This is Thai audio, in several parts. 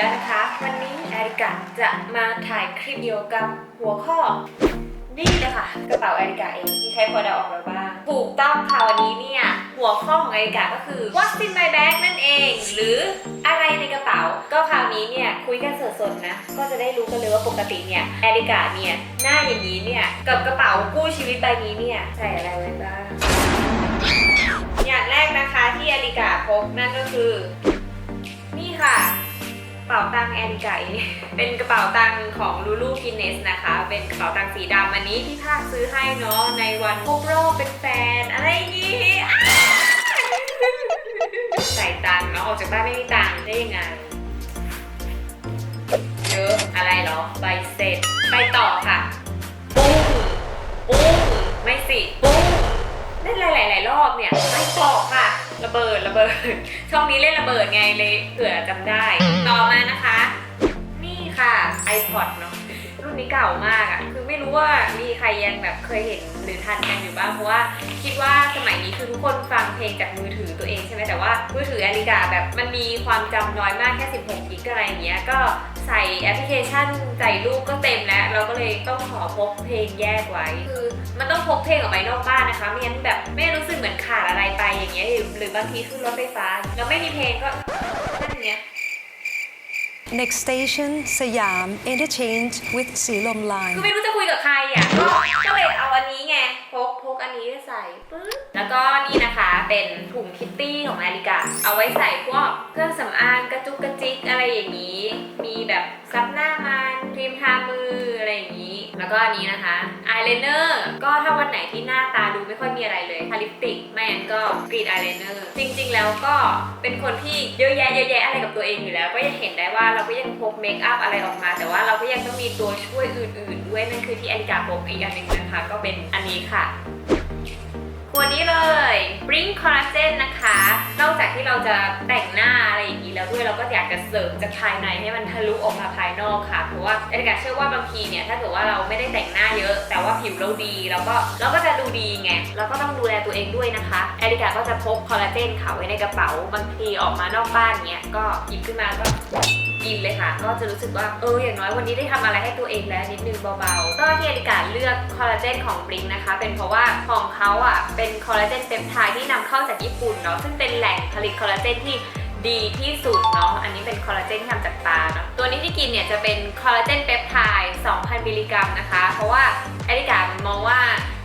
แล้วนะคะ วันนี้แอริกาจะมาถ่ายคลิปเดียวกับหัวข้อ นี่เลยค่ะกระเป๋าแอริกาเองมีใครพอเดาออกแล้วบ้างถูกต้องค่ะวันนี้เนี่ยหัวข้อของแอริกาก็คือ what's in my bag นั่นเอง หรืออะไรในกระเป๋า ก็คราวนี้เนี่ยคุยกันสดๆนะก็จะได้รู้กันเลยว่าปกติเนี่ยแอริกาเนี่ยหน้าอย่างนี้เนี่ยกับกระเป๋ากู้ชีวิตใบนี้เนี่ยใส่อะไรไว้บ้างอย่างแรกนะคะที่แอริกาพกนั่นก็คือ เป๋าตังแอริกาเองเป็นกระเป๋าตังของลูลูกินเนสนะคะ เป็นกระเป๋าตังสีดำอันนี้ที่ภาคซื้อให้เนาะในวันครบรอบเป็นแฟน อะไรอย่างงี้ใส่ตังเนาะออกจากบ้านไม่มีตังได้ยังไงเยอะอะไรเหรอ ใบเสร็จไปต่อค่ะ ปุ้งปุ้งไม่สิ ปุ้งเล่นหลายๆหลายรอบเนี่ย ระเบิดระเบิด ช่องนี้เล่นระเบิดไงเลยเผื่อจำได้ ต่อมานะคะ นี่ค่ะ iPod เนาะรุ่นนี้เก่ามากอะ่ะคือไม่รู้ว่ามีใครยังแบบเคยเห็นหรือทันกันอยู่บ้างเพราะว่าคิดว่าสมัยนี้คือทุกคนฟังเพลงจากมือถือตัวเองใช่ไหมแต่ว่ามือถืออลิกาแบบมันมีความจำน้อยมากแค่ 16กิกอะไรอย่างเงี้ยก็ ใส่แอปพลิเคชันใส่รูปก็เต็มแล้ว เราก็เลยต้องขอพกเพลงแยกไว้ คือมันต้องพกเพลงออกไปนอกบ้านนะคะไม่งั้นแบบไม่รู้สึกเหมือนขาดอะไรไปอย่างเงี้ยหรือหรือบางทีขึ้นรถไฟฟ้าแล้วไม่มีเพลงก็นั่นอย่างเงี้ย Next station สยาม Interchange with สีลม line คือไม่รู้จะคุยกับใครอะก็ก็เลยเอาอันนี้ไงพกพก อันนี้ใส่ปึ๊บแล้วก็นี่นะคะเป็นถุงคิตตี้ของนาฬิกา เอาไว้ใส่พวกเครื่องสำอางกระจุกกระจิกอะไรอย่างนี้ มีแบบซับหน้ามันครีมทามืออะไรอย่างนี้ แล้วก็อันนี้นะคะอายไลเนอร์ ก็ถ้าวันไหนที่หน้าตาดูไม่ค่อยมีอะไรเลยทาลิปติกไม่งั้นก็กรีดอายไลเนอร์จริงๆ แล้วก็เป็นคนที่เยอะแยะเยอะแยะอะไรกับตัวเองอยู่แล้ว ก็ยังเห็นได้ว่าเราก็ยังพกเมคอัพอะไรออกมา แต่ว่าเราก็ยังต้องมีตัวช่วยอื่น ๆ ด้วยนั่นคือที่แอลิกาพกอีกอันหนึ่งนะคะก็เป็นอันนี้ค่ะ ขวนี้เลย Bring Collagen นะคะ นอกจากที่เราจะแต่งหน้าอะไรอย่างนี้แล้วด้วยเราก็อยากจะเสริมจากภายในให้มันทะลุออกมาภายนอกค่ะ เพราะว่าแอลิกาเชื่อว่าบางทีเนี่ยถ้าเกิดว่าเราไม่ได้แต่งหน้าเยอะ แต่ว่าผิวเราดีเราก็เราก็จะดูดีไงเราก็ต้องดูแลตัวเองด้วยนะคะแอลิกาก็จะพกคอลลาเจนค่ะไว้ในกระเป๋าบางทีออกมานอกบ้านเนี้ยก็หยิบขึ้นมาก็ กินเลยค่ะ ก็จะรู้สึกว่าเอออย่างน้อยวันนี้ได้ทำอะไรให้ตัวเองแล้วนิดนึงเบาๆ ก็ที่อริกาเลือกคอลลาเจนของบลิงนะคะ เป็นเพราะว่าของเขาอะเป็นคอลลาเจนเปปไทด์ที่นำเข้าจากญี่ปุ่นเนาะซึ่งเป็นแหล่งผลิตคอลลาเจนที่ดีที่สุดเนาะ อันนี้เป็นคอลลาเจนที่ทำจากปลาเนาะ ตัวนี้ที่กินเนี่ยจะเป็นคอลลาเจนเปปไทด์ 2,000 มิลลิกรัมนะคะ เพราะว่าอริกามองว่า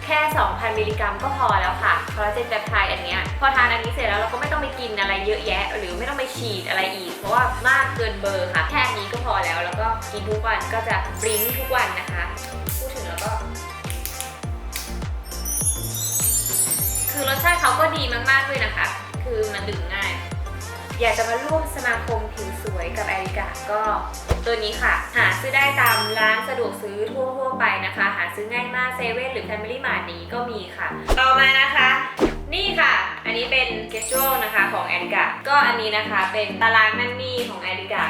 แค่ 2,000 มิลลิกรัมก็พอแล้วค่ะคอลลาเจนแปปไทด์อันเนี้ยพอทานอันนี้เสร็จแล้วเราก็ไม่ต้องไปกินอะไรเยอะแยะ หรือไม่ต้องไปฉีดอะไรอีก เพราะว่ามากเกินเบอร์ค่ะ แค่นี้ก็พอแล้วแล้วก็กินทุกวันก็จะบริ้งทุกวันนะคะ พูดถึงแล้วก็คือรสชาติเขาก็ดีมากๆด้วยนะคะ คือมันดื่มง่าย อยากจะมาร่วมสมาคมผิวสวยกับแอริกาก็ตัวนี้ค่ะ หาซื้อได้ตามร้านสะดวกซื้อทั่วๆไปนะคะ หาซื้อง่ายมากเซเว่นหรือ Family Mart นี้ก็มีค่ะ ต่อมานะคะ นี่ค่ะ อันนี้เป็น schedule นะคะของแอริกาก็อันนี้นะคะเป็นตารางนั่นนี่ของแอริกา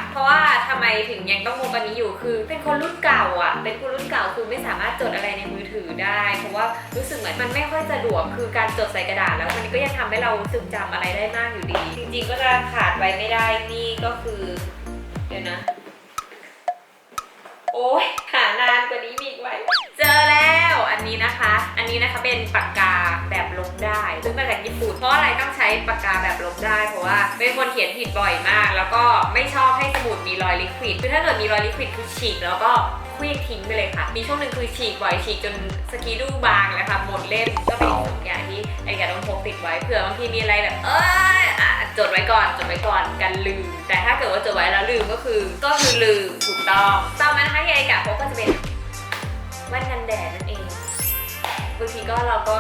มถึงยังต้องโมบันนี้อยู่คือ เป็นคนรุ่นเก่าอะ เป็นคนรุ่นเก่าคือไม่สามารถจดอะไรในมือถือได้ เพราะว่ารู้สึกเหมือนมันไม่ค่อยสะดวกคือการจดใส่กระดาษแล้วมันก็ยังทำให้เราสึกจำอะไรได้มากอยู่ดี จริง ๆ ก็จะขาดไว้ไม่ได้นี่ก็คือเดี๋ยวนะ โอ้ยหานานกว่านี้มีอีกไว้ นนี้นะคะ อันนี้นะคะเป็นปากกาแบบลบได้ซึ่งมาจากญี่ปุ่น เพราะอะไรต้องใช้ปากกาแบบลบได้ เพราะว่าเป็นคนเขียนผิดบ่อยมาก แล้วก็ไม่ชอบให้สมุดมีรอยลิควิด คือถ้าเกิดมีรอยลิควิดคือฉีกแล้วก็คลื่อนทิ้งไปเลยค่ะ มีช่วงหนึ่งคือฉีกบ่อยฉีกจนสกีดูบางเลยค่ะหมดเล่มก็เป็นอีกสองอย่างที่ไอ้กาต้องพกติดไว้เผื่อบางทีมีอะไรแบบเอยอะจดไว้ก่อนจดไว้ก่อนกันลืม แต่ถ้าเกิดว่าจดไว้แล้วลืมก็คือ ก็คือลืมถูกต้องต่อมานะคะที่ไอ้กาพกก็จะเป็นแว่นกันแดดนั่นเอง บางทีก็เราก็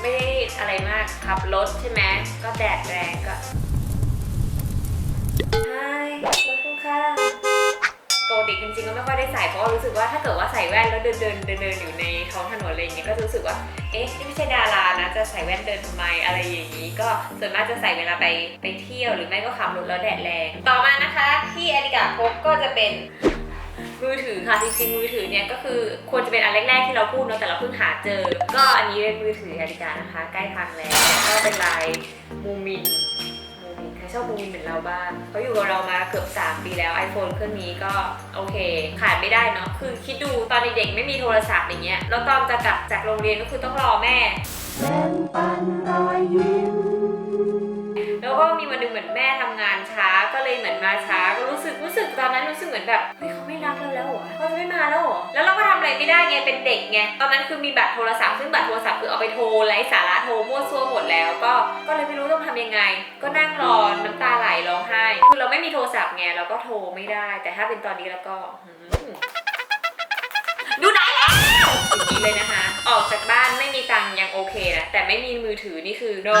ไม่ได้อะไรมากขับรถใช่ไหมก็แดดแรงก็ใช่รถข้างๆปกติจริงๆก็ไม่ค่อยได้ใส่เพราะรู้สึกว่าถ้าเกิดว่าใส่แว่นแล้วเดินเดินเดินเดินอยู่ในท้องถนนอะไรอย่างเงี้ยก็รู้สึกว่าเอ๊ะนี่ไม่ใช่ดารานะจะใส่แว่นเดินทำไมอะไรอย่างนี้ ก็ส่วนมากจะใส่เวลาไปไปเที่ยวหรือไม่ก็ขับรถแล้วแดดแรง ต่อมานะคะที่อริกาพกก็จะเป็น มือถือค่ะจริงๆมือถือเนี่ยก็คือควรจะเป็นอันแรกๆที่เราพูดเนาะแต่เราเพิ่งหาเจอ ก็อันนี้เป็นมือถือนาฬิกานะคะ ใกล้พังแล้วก็เป็นลายมูมินมูมินใครชอบมูมินเหมือนเราบ้างเขาอยู่กับเรามาเกือบ 3 ปีแล้ว iPhone เครื่องนี้ก็โอเค ขาดไม่ได้เนาะคือคิดดูตอนเด็กๆไม่มีโทรศัพท์อย่างเงี้ยแล้วตอนจะกลับจากโรงเรียนก็คือต้องรอแม่ แม่ทำงานช้าก็เลยเหมือนมาช้า ก็รู้สึกรู้สึกตอนนั้นรู้สึกเหมือนแบบเฮ้ยเขาไม่รักเราแล้วเหรอเขาจะไม่มาแล้วเหรอแล้วเราก็ทำอะไรไม่ได้ไงเป็นเด็กไงตอนนั้นคือมีบัตรโทรศัพท์ซึ่งบัตรโทรศัพท์คือเอาไปโทรไร้สาระโทรมั่วซั่วหมดแล้ว ก็ก็เลยไม่รู้ต้องทำยังไง ก็นั่งรอน้ำตาไหลร้องไห้คือเราไม่มีโทรศัพท์ไงเราก็โทรไม่ได้ แต่ถ้าเป็นตอนนี้แล้วก็ดูได้แล้วอย่างนี้เลยนะคะ ออกจากบ้าน แต่ไม่มีมือถือนี่คือ no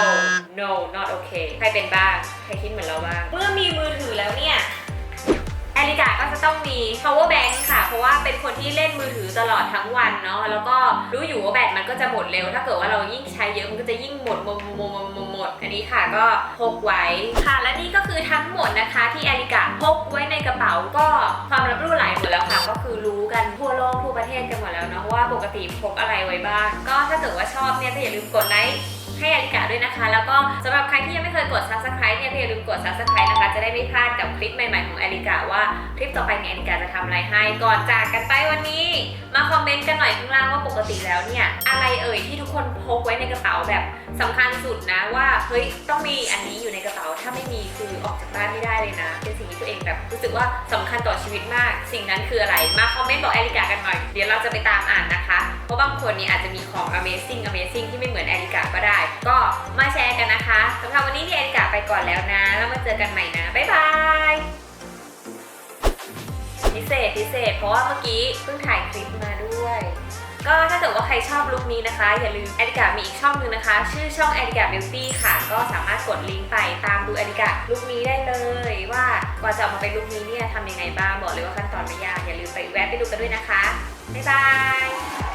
no not okay ใครเป็นบ้าง ใครคิดเหมือนเราบ้าง เมื่อมีมือถือแล้วเนี่ย แอลิกาก็จะต้องมี power bank ค่ะ เพราะว่าเป็นคนที่เล่นมือถือตลอดทั้งวันเนาะ แล้วก็รู้อยู่ว่าแบตมันก็จะหมดเร็ว ถ้าเกิดว่าเรายิ่งใช้เยอะมันก็จะยิ่งหมดหมดหมดหมดหมดหมด อันนี้ค่ะก็พกไว้ค่ะ และนี่ก็คือทั้งหมดนะคะที่แอลิกาพกไว้ในกระเป๋าก็ความรับรู้หลายหมดแล้วค่ะ ก็คือรู้กันทั่วโลกทั่วประเทศกันหมดแล้วเนาะว่าปกติพกอะไรไว้บ้าง ก็ถ้าเกิดว่าชอบเนี่ยก็อย่าลืมกดไลค์ ให้อลิกาด้วยนะคะ แล้วก็สำหรับใครที่ยังไม่เคยกด subscribe เนี่ยก็อย่าลืมกด subscribe นะคะ จะได้ไม่พลาดกับคลิปใหม่ๆของอลิกาว่าคลิปต่อไปเนี่ยอลิกาจะทำอะไรให้ก่อนจากกันไปวันนี้ มาคอมเมนต์กันหน่อยข้างล่างว่าปกติแล้วเนี่ยอะไรเอ่ยที่ทุกคนพกไว้ในกระเป๋าแบบสำคัญสุดนะว่าเฮ้ยต้องมีอันนี้อยู่ในกระเป๋าถ้าไม่มีคือออกจากบ้านไม่ได้เลยนะ เป็นสิ่งที่ตัวเองแบบรู้สึกว่าสำคัญต่อชีวิตมาก สิ่งนั้นคืออะไรมาคอมเมนต์บอกแอลิกากันหน่อยเดี๋ยวเราจะไปตาม บางคนเนี่ยอาจจะมีของ amazing amazing ที่ไม่เหมือนแอลิกาก็ได้ ก็มาแชร์กันนะคะสำหรับวันนี้เนี่แอลิกาไปก่อนแล้วนะ แล้วมาเจอกันใหม่นะ บ๊ายบายพิเศษพิเศษ เพราะว่าเมื่อกี้เพิ่งถ่ายคลิปมาด้วย ก็ถ้าเกิดว่าใครชอบลุคนี้นะคะ อย่าลืมแอลิกามีอีกช่องหนึงนะคะ ชื่อช่องแอลิกาบิวตี้ค่ะ ก็สามารถกดลิงก์ไปตามดูแอลิกาลุคนี้ได้เลย ว่ากว่าจะออกมาเป็นลุคนี้เนี่ยทำยังไงบ้างบอกเลยว่าขั้นตอนไม่ยากอย่าลืมไปแวะไปดูกันด้วยนะคะบ๊ายบาย